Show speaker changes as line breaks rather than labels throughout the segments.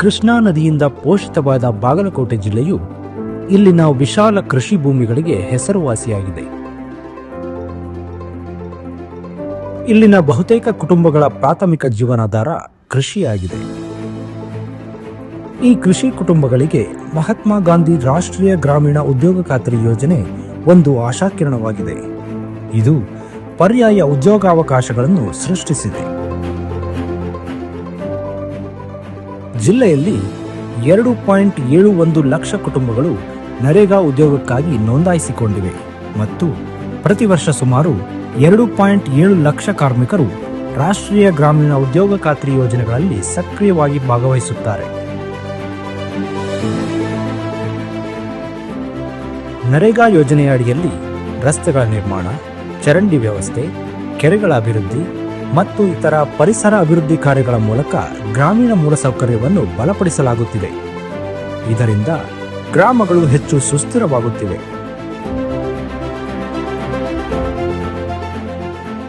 ಕೃಷ್ಣಾ ನದಿಯಿಂದ ಪೋಷಿತವಾದ ಬಾಗಲಕೋಟೆ ಜಿಲ್ಲೆಯು ಇಲ್ಲಿನ ವಿಶಾಲ ಕೃಷಿ ಭೂಮಿಗಳಿಗೆ ಹೆಸರುವಾಸಿಯಾಗಿದೆ ಇಲ್ಲಿನ ಬಹುತೇಕ ಕುಟುಂಬಗಳ ಪ್ರಾಥಮಿಕ ಜೀವನಾಧಾರ ಕೃಷಿಯಾಗಿದೆ ಈ ಕೃಷಿ ಕುಟುಂಬಗಳಿಗೆ ಮಹಾತ್ಮ ಗಾಂಧಿ ರಾಷ್ಟ್ರೀಯ ಗ್ರಾಮೀಣ ಉದ್ಯೋಗ ಖಾತ್ರಿ ಯೋಜನೆ ಒಂದು ಆಶಾಕಿರಣವಾಗಿದೆ ಇದು ಪರ್ಯಾಯ ಉದ್ಯೋಗಾವಕಾಶಗಳನ್ನು ಸೃಷ್ಟಿಸಿದೆ ಜಿಲ್ಲೆಯಲ್ಲಿ ಎರಡು ಪಾಯಿಂಟ್ ಏಳು ಒಂದು ಲಕ್ಷ ಕುಟುಂಬಗಳು ನರೇಗಾ ಉದ್ಯೋಗಕ್ಕಾಗಿ ನೋಂದಾಯಿಸಿಕೊಂಡಿವೆ ಮತ್ತು ಪ್ರತಿ ವರ್ಷ ಸುಮಾರು ಎರಡು ಪಾಯಿಂಟ್ ಏಳು ಲಕ್ಷ ಕಾರ್ಮಿಕರು ರಾಷ್ಟ್ರೀಯ ಗ್ರಾಮೀಣ ಉದ್ಯೋಗ ಖಾತ್ರಿ ಯೋಜನೆಗಳಲ್ಲಿ ಸಕ್ರಿಯವಾಗಿ ಭಾಗವಹಿಸುತ್ತಾರೆ ನರೇಗಾ ಯೋಜನೆಯ ಅಡಿಯಲ್ಲಿ ರಸ್ತೆಗಳ ನಿರ್ಮಾಣ ಚರಂಡಿ ವ್ಯವಸ್ಥೆ ಕೆರೆಗಳ ಅಭಿವೃದ್ಧಿ ಮತ್ತು ಇತರ ಪರಿಸರ ಅಭಿವೃದ್ಧಿ ಕಾರ್ಯಗಳ ಮೂಲಕ ಗ್ರಾಮೀಣ ಮೂಲಸೌಕರ್ಯವನ್ನು ಬಲಪಡಿಸಲಾಗುತ್ತಿದೆ ಇದರಿಂದ ಗ್ರಾಮಗಳು ಹೆಚ್ಚು ಸುಸ್ಥಿರವಾಗುತ್ತಿವೆ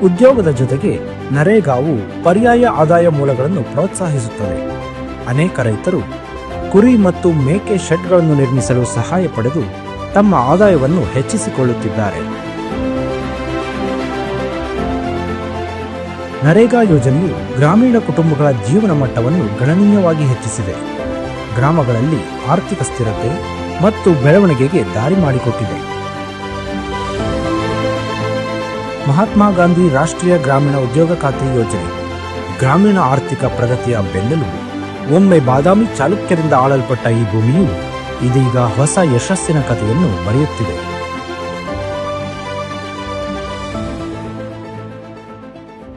ಉದ್ಯೋಗದ ಜೊತೆಗೆ ನರೇಗಾವು ಪರ್ಯಾಯ ಆದಾಯ ಮೂಲಗಳನ್ನು ಪ್ರೋತ್ಸಾಹಿಸುತ್ತದೆ ಅನೇಕ ರೈತರು ಕುರಿ ಮತ್ತು ಮೇಕೆ ಶೆಡ್ಗಳನ್ನು ನಿರ್ಮಿಸಲು ಸಹಾಯ ಪಡೆದು ತಮ್ಮ ಆದಾಯವನ್ನು ಹೆಚ್ಚಿಸಿಕೊಳ್ಳುತ್ತಿದ್ದಾರೆ ನರೇಗಾ ಯೋಜನೆಯು ಗ್ರಾಮೀಣ ಕುಟುಂಬಗಳ ಜೀವನ ಮಟ್ಟವನ್ನು ಗಣನೀಯವಾಗಿ ಹೆಚ್ಚಿಸಿದೆ ಗ್ರಾಮಗಳಲ್ಲಿ ಆರ್ಥಿಕ ಸ್ಥಿರತೆ ಮತ್ತು ಬೆಳವಣಿಗೆಗೆ ದಾರಿ ಮಾಡಿಕೊಟ್ಟಿದೆ ಮಹಾತ್ಮ ಗಾಂಧಿ ರಾಷ್ಟ್ರೀಯ ಗ್ರಾಮೀಣ ಉದ್ಯೋಗ ಖಾತ್ರಿ ಯೋಜನೆ ಗ್ರಾಮೀಣ ಆರ್ಥಿಕ ಪ್ರಗತಿಯ ಬೆನ್ನಲು ಒಮ್ಮೆ ಬಾದಾಮಿ ಚಾಲುಕ್ಯರಿಂದ ಆಳಲ್ಪಟ್ಟ ಈ ಭೂಮಿಯು ಇದೀಗ ಹೊಸ ಯಶಸ್ಸಿನ ಕಥೆಯನ್ನು ಬರೆಯುತ್ತಿದೆ